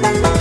Bye.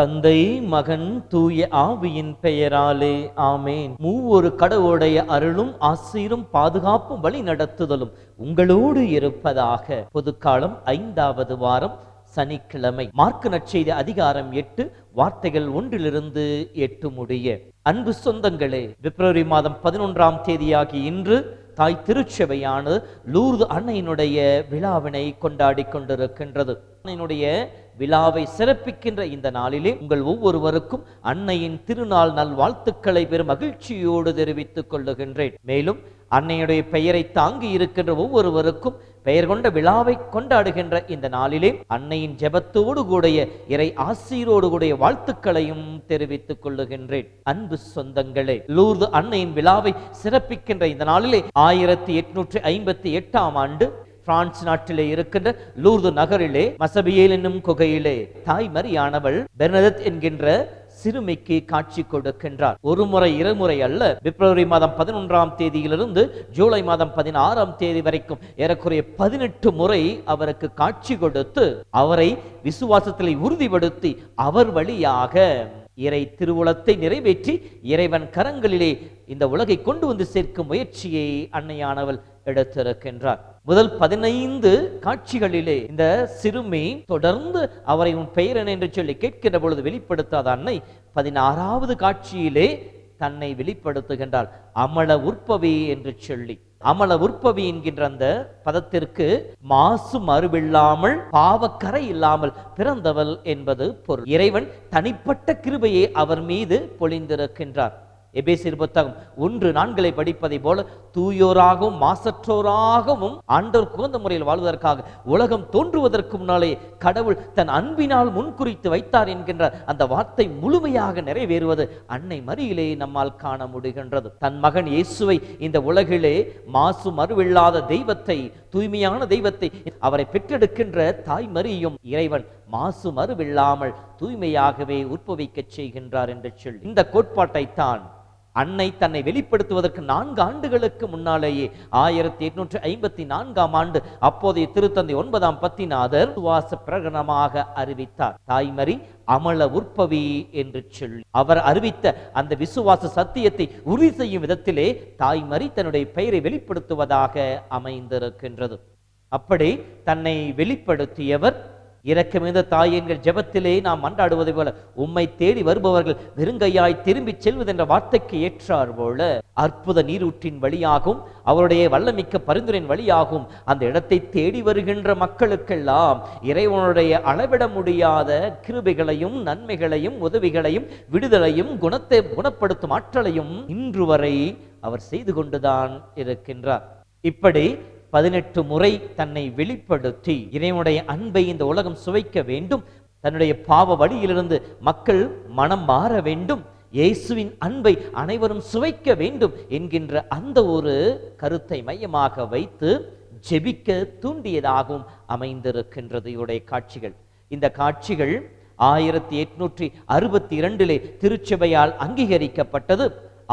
தந்தை மகன் தூய ஆவியின் பெயராலே ஆமேன். மூவொரு கடவுளுடைய அருளும் ஆசீரும் பாதுகாப்பும் வழி நடத்துதலும் உங்களோடு இருப்பதாக. பொதுக்காலம் ஐந்தாவது வாரம் சனிக்கிழமை. மார்க்கு நற்செய்தி அதிகாரம் எட்டு வார்த்தைகள் ஒன்றிலிருந்து எட்டு முடிய. அன்பு சொந்தங்களே பிப்ரவரி மாதம் பதினொன்றாம் தேதியாகி இன்று தாய் திருச்சபையானது லூர்து அன்னையினுடைய விழாவினை கொண்டாடி கொண்டிருக்கின்றது. அன்னையினுடைய விழாவை சிறப்பிக்கின்ற இந்த நாளிலே உங்கள் ஒவ்வொருவருக்கும் அன்னையின் திருநாள் நல்வாழ்த்துக்களை பெரும் மகிழ்ச்சியோடு தெரிவித்துக் கொள்ளுகின்றேன். மேலும் அன்னையுடைய பெயரை தாங்கி இருக்கின்ற ஒவ்வொருவருக்கும் பெயர் கொண்ட விழாவை கொண்டாடுகின்ற இந்த நாளிலே அன்னையின் ஜெபத்தோடு கூடிய இறை ஆசீரோடு கூடிய வாழ்த்துக்களையும் தெரிவித்துக் கொள்ளுகின்றேன். அன்பு சொந்தங்களே லூர்து அன்னையின் விழாவை சிறப்பிக்கின்ற இந்த நாளிலே ஆயிரத்தி எட்நூற்றி ஐம்பத்தி எட்டாம் ஆண்டு பிரான்ஸ் நாட்டிலே இருக்கின்ற லூர்து நகரிலே மசபியேல் என்னும் குகையிலே தாய் மரியானவள் பெர்னதத் என்கின்ற சிறுமிக்கு காட்சி கொடுக்கின்றார். ஒரு முறை இருமுறை அல்ல பிப்ரவரி மாதம் பதினொன்றாம் தேதியிலிருந்து ஜூலை மாதம் பதினாறாம் தேதி வரைக்கும் ஏறக்குறைய பதினெட்டு முறை அவருக்கு காட்சி கொடுத்து அவரை விசுவாசத்தில் உறுதிப்படுத்தி அவர் வழியாக இறை திருவுளத்தை நிறைவேற்றி இறைவன் கரங்களிலே இந்த உலகை கொண்டு வந்து சேர்க்கும் முயற்சியை அன்னையானவள் எடுத்திருக்கின்றார். முதல் பதினைந்து காட்சிகளிலே இந்த சிறுமி தொடர்ந்து அவரை உன் பெயர் என்ன என்று சொல்லி கேட்கின்ற பொழுது வெளிப்படுத்தாத அன்னை பதினாறாவது காட்சியிலே தன்னை வெளிப்படுத்துகின்றாள். அமல உற்பவி என்று சொல்லி. அமல உற்பவி என்கின்ற அந்த பதத்திற்கு மாசு மறுவில்லாமல் பாவக்கரை இல்லாமல் பிறந்தவள் என்பது பொருள். இறைவன் தனிப்பட்ட கிருபையை அவர் மீது பொழிந்திருக்கின்றார். எபேசியர் புத்தகம் ஒன்று நான்களை படிப்பதை போல தூயோராகவும் மாசற்றோராகவும் ஆண்டவர் குகந்த முறையில் வாழ்வதற்காக உலகம் தோன்றுவதற்கு முன்னாலே கடவுள் தன் அன்பினால் முன்குறித்து வைத்தார் என்கின்ற அந்த வார்த்தை முழுமையாக நிறைவேறுவது அன்னை மறியிலே நம்மால் காண முடிகின்றது. தன் மகன் இயேசுவை இந்த உலகிலே மாசு மறுவில்லாத தெய்வத்தை தூய்மையான தெய்வத்தை அவரை பெற்றெடுக்கின்ற தாய் மறியும் இறைவன் மாசு மறுவில்லாமல் தூய்மையாகவே உற்பவிக்கச் செய்கின்றார் என்று சொல்லி. இந்த கோட்பாட்டை தான் அன்னை தன்னை வெளிப்படுத்துவதற்கு நான்கு ஆண்டுகளுக்கு முன்னாலேயே ஆயிரத்தி எட்நூற்றி ஐம்பத்தி நான்காம் ஆண்டு அப்போதைய திருத்தந்தை ஒன்பதாம் பத்திநாதர் சுவாச பிரகடனமாக அறிவித்தார். தாய்மரி அமல உற்பவி என்று சொல்லி. அவர் அறிவித்த அந்த விசுவாச சத்தியத்தை உறுதி செய்யும் விதத்திலே தாய்மரி தன்னுடைய பெயரை வெளிப்படுத்துவதாக அமைந்திருக்கின்றது. அப்படி தன்னை வெளிப்படுத்தியவர் இரக்கமிந்த தாய் எங்கள் ஜெபத்திலே நாம் மன்றாடுவதை போல உம்மை தேடி வருபவர்கள் வெறுங்கையாய் திரும்பிச் செல்வதென்ற வார்த்தைக்கு ஏற்றார் போல அற்புத நீரூற்றின் வழியாகவும் அவருடைய வல்லமிக்க பரிந்துரையின் வழியாகவும் அந்த இடத்தை தேடி வருகின்ற மக்களுக்கெல்லாம் இறைவனுடைய அளவிட முடியாத கிருபிகளையும் நன்மைகளையும் உதவிகளையும் விடுதலையும் குணத்தை குணப்படுத்தும் ஆற்றலையும் இன்று வரை அவர் செய்து கொண்டுதான் இருக்கின்றார். இப்படி பதினெட்டு முறை தன்னை வெளிப்படுத்தி இறைவனுடைய அன்பை இந்த உலகம் சுவைக்க வேண்டும். தன்னுடைய பாவ வழியிலிருந்து மக்கள் மனம் மாற வேண்டும். இயேசுவின் அன்பை அனைவரும் சுவைக்க வேண்டும் என்கின்ற அந்த ஒரு கருத்தை மையமாக வைத்து ஜெபிக்க தூண்டியதாகவும் அமைந்திருக்கின்றது இவருடைய காட்சிகள். இந்த காட்சிகள் ஆயிரத்தி எட்நூற்றி அறுபத்தி இரண்டிலே திருச்சபையால் அங்கீகரிக்கப்பட்டது.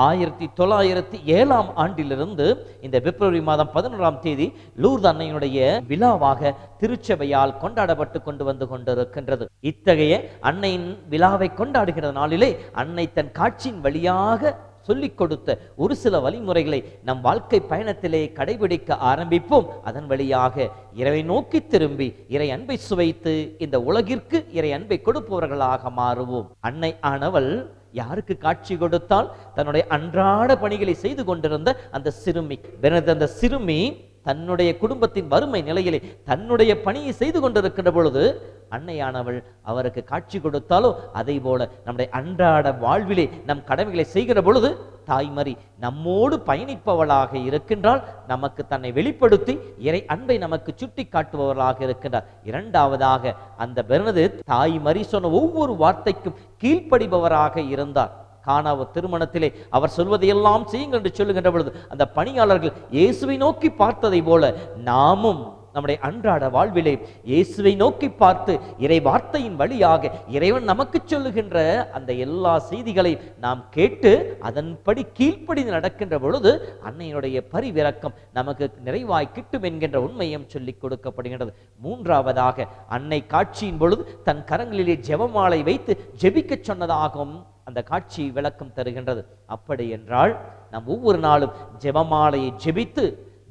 ஆயிரத்தி தொள்ளாயிரத்தி ஏழாம் ஆண்டிலிருந்து இந்த பிப்ரவரி மாதம் பதினொன்றாம் தேதி லூர்து அன்னையினுடைய விழாவாக திருச்சபையால் கொண்டாடப்பட்டு கொண்டு வந்து கொண்டிருக்கின்றது. இத்தகைய அன்னையின் விழாவை கொண்டாடுகிற நாளிலே அன்னை தன் காட்சியின் வழியாக சொல்லிக் கொடுத்த ஒரு சில வழிமுறைகளை நம் வாழ்க்கை பயணத்திலே கடைபிடிக்க ஆரம்பிப்போம். அதன் வழியாக இறை நோக்கி திரும்பி இறை அன்பை சுவைத்து இந்த உலகிற்கு இறை அன்பை கொடுப்பவர்களாக மாறுவோம். அன்னை ஆனவள் யாருக்கு காட்சி கொடுத்தால்? தன்னுடைய அன்றாட பணிகளை செய்து கொண்டிருந்த அந்த சிறுமி. அந்த சிறுமி தன்னுடைய குடும்பத்தின் வறுமை நிலையிலே தன்னுடைய பணியை செய்து கொண்டிருக்கிற பொழுது அன்னையானவள் அவருக்கு காட்சி கொடுத்தாலோ அதை போல நம்முடைய அன்றாட வாழ்விலே நம் கடமைகளை செய்கிற பொழுது தாய்மறி நம்மோடு பயணிப்பவளாக இருக்கின்றால் நமக்கு தன்னை வெளிப்படுத்தி இறை அன்பை நமக்கு சுட்டி காட்டுபவர்களாக இருக்கின்றார் இரண்டாவதாக அந்த பெருனது தாய்மறி சொன்ன ஒவ்வொரு வார்த்தைக்கும் கீழ்ப்படிபவராக இருந்தார். காணாவ திருமணத்திலே அவர் சொல்வதையெல்லாம் செய்யுங்கள் என்று சொல்லுகின்ற பொழுது அந்த பணியாளர்கள் இயேசுவை நோக்கி பார்த்ததை போல நாமும் நம்முடைய அன்றாட வாழ்விலே இயேசுவை நோக்கி பார்த்து இறை வார்த்தையின் வழியாக இறைவன் நமக்கு சொல்லுகின்ற அந்த எல்லா செய்திகளை நாம் கேட்டு அதன்படி கீழ்ப்படி நடக்கின்ற பொழுது அன்னையினுடைய பரிவிறக்கம் நமக்கு நிறைவாய் கிட்டும் என்கின்ற உண்மையும் சொல்லிக் கொடுக்கப்படுகின்றது. மூன்றாவதாக அன்னை காட்சியின் பொழுது தன் கரங்களிலே ஜெபமாலை வைத்து ஜெபிக்கச் சொன்னதாகவும் அந்த காட்சி விளக்கம் தருகின்றது. அப்படி என்றால் நாம் ஒவ்வொரு நாளும் ஜெபமாலையை ஜெபித்து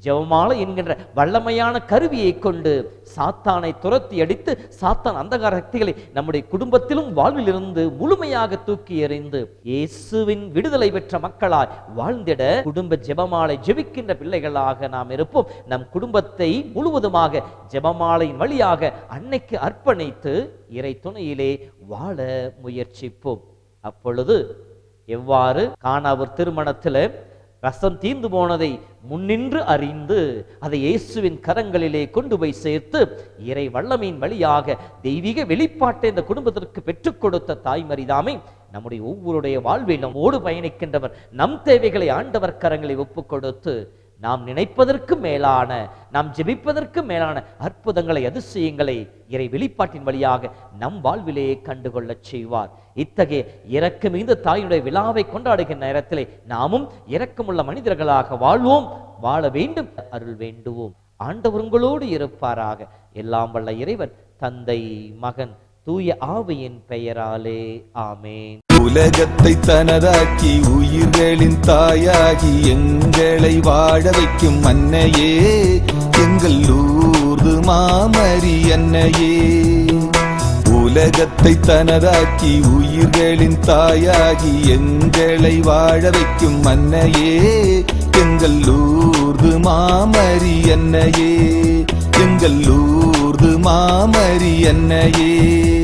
ஜெபமாலை என்கின்ற வல்லமையான கருவியை கொண்டு சாத்தானை துரத்தி அடித்து சாத்தான் அந்தகார சக்திகளை நம்முடைய குடும்பத்திலும் வாழ்விலிருந்து முழுமையாக தூக்கி எறிந்து இயேசுவின் விடுதலை பெற்ற மக்களாய் வாழ்ந்திட குடும்ப ஜெபமாலை ஜெபிக்கின்ற பிள்ளைகளாக நாம் இருப்போம். நம் குடும்பத்தை முழுவதுமாக ஜெபமாலையின் வழியாக அன்னைக்கு அர்ப்பணித்து இறை துணையிலே வாழ முயற்சிப்போம். அப்பொழுது எவ்வாறு? காணாவர் திருமணத்தில் ரசம் தீர்ந்து போனதை முன்னின்று அறிந்து அதை இயேசுவின் கரங்களிலே கொண்டு போய் சேர்த்து இறை வல்லமையின் வழியாக தெய்வீக வெளிப்பாட்டை இந்த குடும்பத்திற்கு பெற்றுக் கொடுத்த தாய்மரிதாமை நம்முடைய ஒவ்வொருடைய வாழ்வில் ஓடு பயணிக்கின்றவர் நம் தேவைகளை ஆண்டவர் கரங்களை ஒப்புக் கொடுத்து நாம் நினைப்பதற்கு மேலான நாம் ஜெபிப்பதற்கு மேலான அற்புதங்களை அதிசயங்களை இறை வெளிப்பாட்டின் வழியாக நம் வாழ்விலே கண்டுகொள்ளச் செய்வார். இத்தகைய இரக்கம் மிகுந்த தாயினுடைய விழாவை கொண்டாடுகின்ற நேரத்திலே நாமும் இரக்கமுள்ள மனிதர்களாக வாழ்வோம். வாழ வேண்டும் அருள் வேண்டுவோம். ஆண்டவருங்களோடு இருப்பாராக. எல்லாம் வல்ல இறைவன் தந்தை மகன் தூய ஆவியின் பெயராலே. ஆமேன். உலகத்தை தனதாக்கி உயிர்களின் தாயாகி எங்களை வாழ வைக்கும் அன்னையே எங்கள் ஊர்து மாமரி அன்னையே. உலகத்தை தனதாக்கி உயிர்களின் தாயாகி எங்களை வாழ வைக்கும் அன்னையே எங்கள் ஊர்து மாமரி அன்னையே. எங்கள் ஊர்து மாமரி அன்னையே.